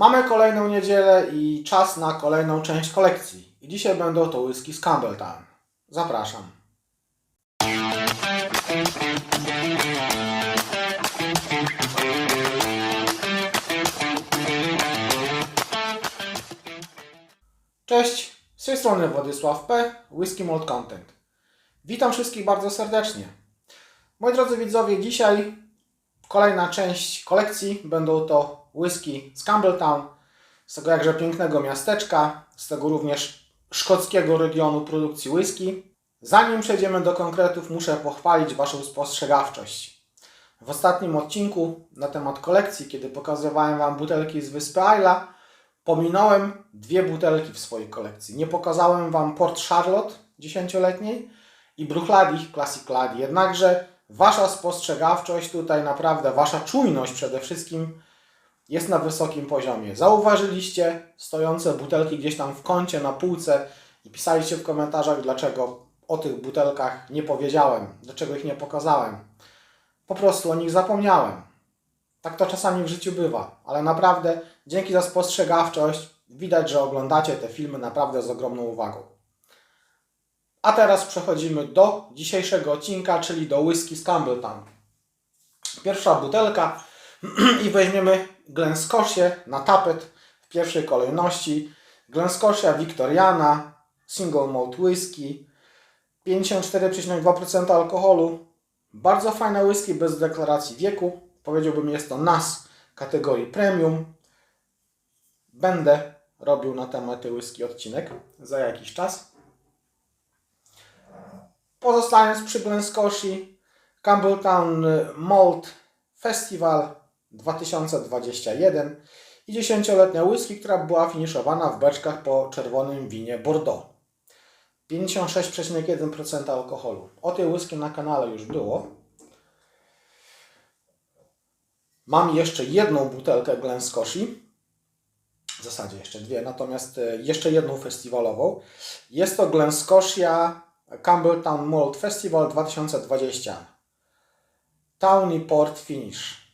Mamy kolejną niedzielę i czas na kolejną część kolekcji. I dzisiaj będą to whisky z Campbelltown. Zapraszam. Cześć, z tej strony Władysław P., Whisky Malt Content. Witam wszystkich bardzo serdecznie. Moi drodzy widzowie, dzisiaj kolejna część kolekcji. Będą to whisky z Campbelltown, z tego jakże pięknego miasteczka, z tego również szkockiego regionu produkcji whisky. Zanim przejdziemy do konkretów, muszę pochwalić Waszą spostrzegawczość. W ostatnim odcinku na temat kolekcji, kiedy pokazywałem Wam butelki z wyspy Isla, pominąłem dwie butelki w swojej kolekcji. Nie pokazałem Wam Port Charlotte 10-letniej i Bruichladdich Classic Lady. Jednakże Wasza spostrzegawczość tutaj naprawdę, Wasza czujność przede wszystkim jest na wysokim poziomie. Zauważyliście stojące butelki gdzieś tam w kącie, na półce i pisaliście w komentarzach, dlaczego o tych butelkach nie powiedziałem, dlaczego ich nie pokazałem. Po prostu o nich zapomniałem. Tak to czasami w życiu bywa, ale naprawdę dzięki za spostrzegawczość widać, że oglądacie te filmy naprawdę z ogromną uwagą. A teraz przechodzimy do dzisiejszego odcinka, czyli do whisky z Campbelltown. Pierwsza butelka i weźmiemy Glenskosie na tapet w pierwszej kolejności. Glenskosia Victoriana Single Malt Whisky 54,2% alkoholu. Bardzo fajne whisky bez deklaracji wieku. Powiedziałbym jest to NAS kategorii premium. Będę robił na temat tej whisky odcinek za jakiś czas. Pozostając przy Glenskoshi, Campbelltown Malt Festival 2021 i 10-letnia whisky, która była finiszowana w beczkach po czerwonym winie Bordeaux. 56,1% alkoholu. O tej whisky na kanale już było. Mam jeszcze jedną butelkę Glenskoshi. W zasadzie jeszcze dwie, natomiast e, jeszcze jedną festiwalową. Jest to Glenskosia Campbelltown Malt Festival 2020. Tawny Port Finish.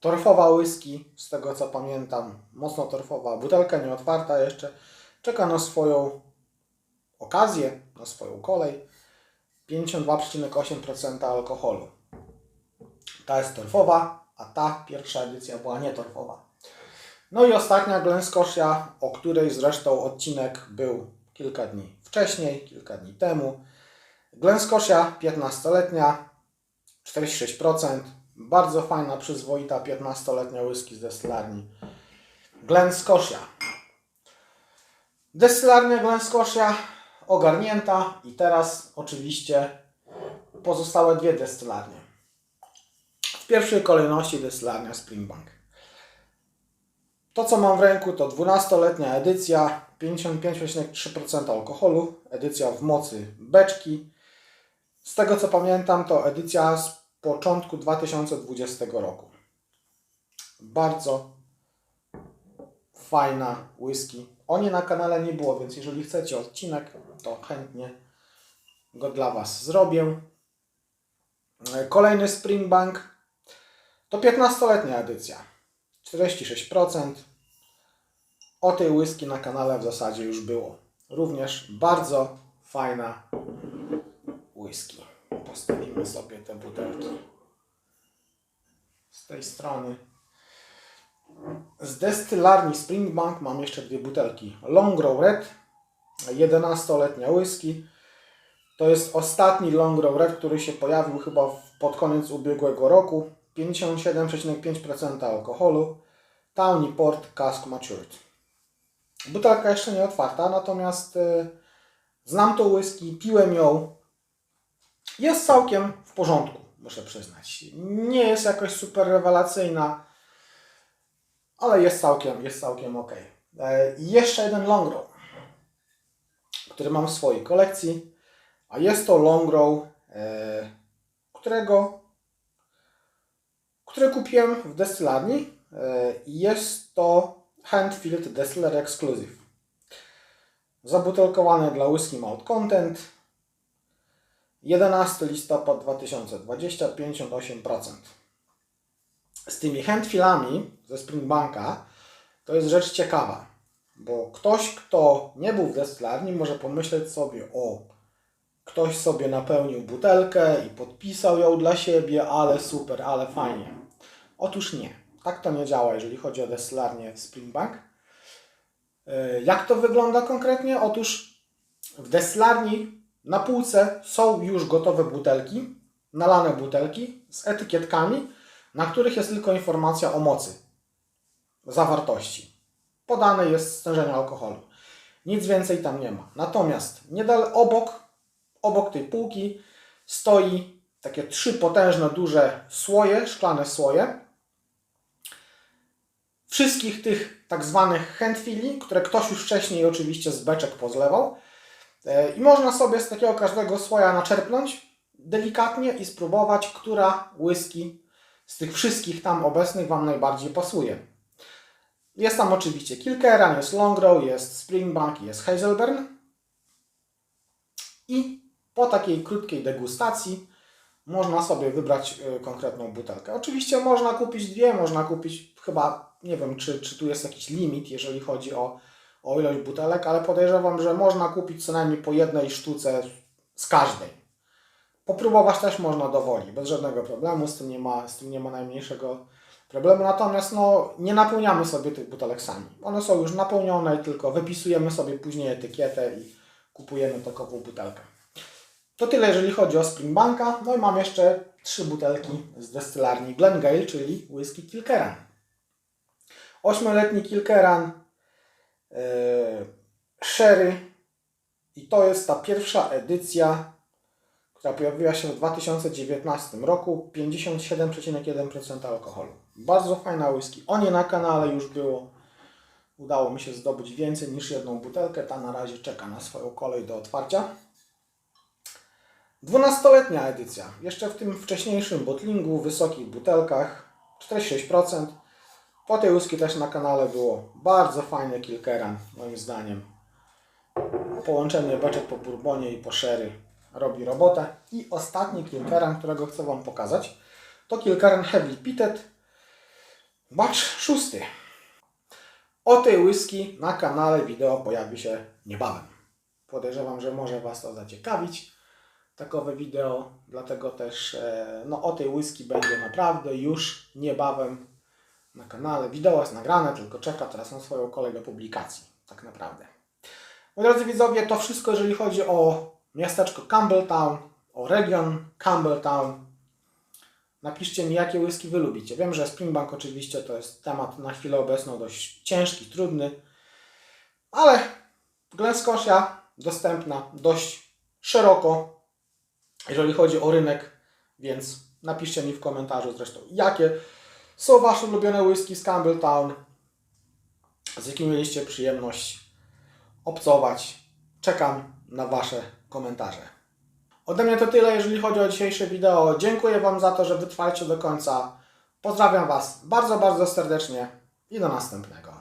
Torfowa whisky, z tego co pamiętam, mocno torfowa. Butelka nieotwarta jeszcze. Czeka na swoją okazję, na swoją kolej. 52,8% alkoholu. Ta jest torfowa, a ta pierwsza edycja była nietorfowa. No i ostatnia Glenskosia, o której zresztą odcinek był kilka dni wcześniej, kilka dni temu. Glenskosia 15-letnia, 46%. Bardzo fajna, przyzwoita 15-letnia whisky z destylarni. Glenskosia. Destylarnia Glenskosia ogarnięta i teraz oczywiście pozostałe dwie destylarnie. W pierwszej kolejności destylarnia Springbank. To co mam w ręku to 12-letnia edycja, 55,3% alkoholu, edycja w mocy beczki. Z tego co pamiętam to edycja z początku 2020 roku. Bardzo fajna whisky. O niej na kanale nie było, więc jeżeli chcecie odcinek, to chętnie go dla Was zrobię. Kolejny Springbank to 15-letnia edycja. 46%. O tej whisky na kanale w zasadzie już było. Również bardzo fajna whisky. Postawimy sobie te butelki z tej strony. Z destylarni Springbank mam jeszcze dwie butelki. Long Row Red, 11-letnia whisky. To jest ostatni Long Row Red, który się pojawił chyba pod koniec ubiegłego roku. 57,5% alkoholu. Tawny Port Cask Matured. Butelka jeszcze nie otwarta, natomiast y, znam tą whisky, piłem ją. Jest całkiem w porządku, muszę przyznać. Nie jest jakoś super rewelacyjna, ale jest całkiem, jest całkiem ok. E, I jeszcze jeden long row, który mam w swojej kolekcji, a jest to long row, e, którego, które kupiłem w destylarni. E, Jest to Handfield Distiller Exclusive. Zabutelkowane dla Whisky Malt Content. 11 listopad 2020, 58%. Z tymi handfilami ze Springbanka to jest rzecz ciekawa, bo ktoś, kto nie był w destylarni, może pomyśleć sobie, o, ktoś sobie napełnił butelkę i podpisał ją dla siebie, ale super, ale fajnie. Otóż nie. Tak to nie działa, jeżeli chodzi o destylarnię Springbank. E, Jak to wygląda konkretnie? Otóż w destylarni na półce są już gotowe butelki, nalane butelki z etykietkami, na których jest tylko informacja o mocy, zawartości. Podane jest stężenie alkoholu. Nic więcej tam nie ma. Natomiast niedal obok, obok tej półki stoi takie trzy potężne, duże słoje, szklane słoje. Wszystkich tych tak zwanych handfili, które ktoś już wcześniej oczywiście z beczek pozlewał. E, I można sobie z takiego każdego słoja naczerpnąć delikatnie i spróbować, która whisky z tych wszystkich tam obecnych Wam najbardziej pasuje. Jest tam oczywiście Kilkerran, jest Longrow, jest Springbank, jest Hazelburn. I po takiej krótkiej degustacji można sobie wybrać y, konkretną butelkę. Oczywiście można kupić dwie, można kupić chyba, nie wiem czy, czy tu jest jakiś limit, jeżeli chodzi o, o ilość butelek, ale podejrzewam, że można kupić co najmniej po jednej sztuce z każdej. Popróbować też można do woli, bez żadnego problemu, z tym nie ma, z tym nie ma najmniejszego problemu. Natomiast no, nie napełniamy sobie tych butelek sami. One są już napełnione, tylko wypisujemy sobie później etykietę i kupujemy takową butelkę. To tyle, jeżeli chodzi o Springbanka. No i mam jeszcze trzy butelki z destylarni Glengale, czyli whisky Kilkerran. Ośmioletni Kilkerran, yy, Sherry i to jest ta pierwsza edycja, która pojawiła się w 2019 roku. 57,1% alkoholu. Bardzo fajna whisky. O nie na kanale już było. Udało mi się zdobyć więcej niż jedną butelkę. Ta na razie czeka na swoją kolej do otwarcia. 12-letnia edycja. Jeszcze w tym wcześniejszym botlingu, wysokich butelkach, 46%. Po tej whisky też na kanale było bardzo fajne Kilkeran, moim zdaniem. Połączenie beczek po bourbonie i po sherry robi robotę. I ostatni Kilkeran, którego chcę Wam pokazać, to Kilkeran Heavy Pitted, batch szósty. O tej whisky na kanale wideo pojawi się niebawem. Podejrzewam, że może Was to zaciekawić takowe wideo, dlatego też e, no, o tej whisky będzie naprawdę już niebawem na kanale. Wideo jest nagrane, tylko czeka teraz na swoją kolej do publikacji, tak naprawdę. Moi drodzy widzowie, to wszystko jeżeli chodzi o miasteczko Campbelltown, o region Campbelltown. Napiszcie mi, jakie whisky Wy lubicie. Wiem, że Springbank oczywiście to jest temat na chwilę obecną dość ciężki, trudny, ale Glen Scotia dostępna dość szeroko jeżeli chodzi o rynek, więc napiszcie mi w komentarzu zresztą, jakie są Wasze ulubione whisky z Campbelltown, z jakimi mieliście przyjemność obcować. Czekam na Wasze komentarze. Ode mnie to tyle, jeżeli chodzi o dzisiejsze wideo. Dziękuję Wam za to, że wytrwaliście do końca. Pozdrawiam Was bardzo, bardzo serdecznie i do następnego.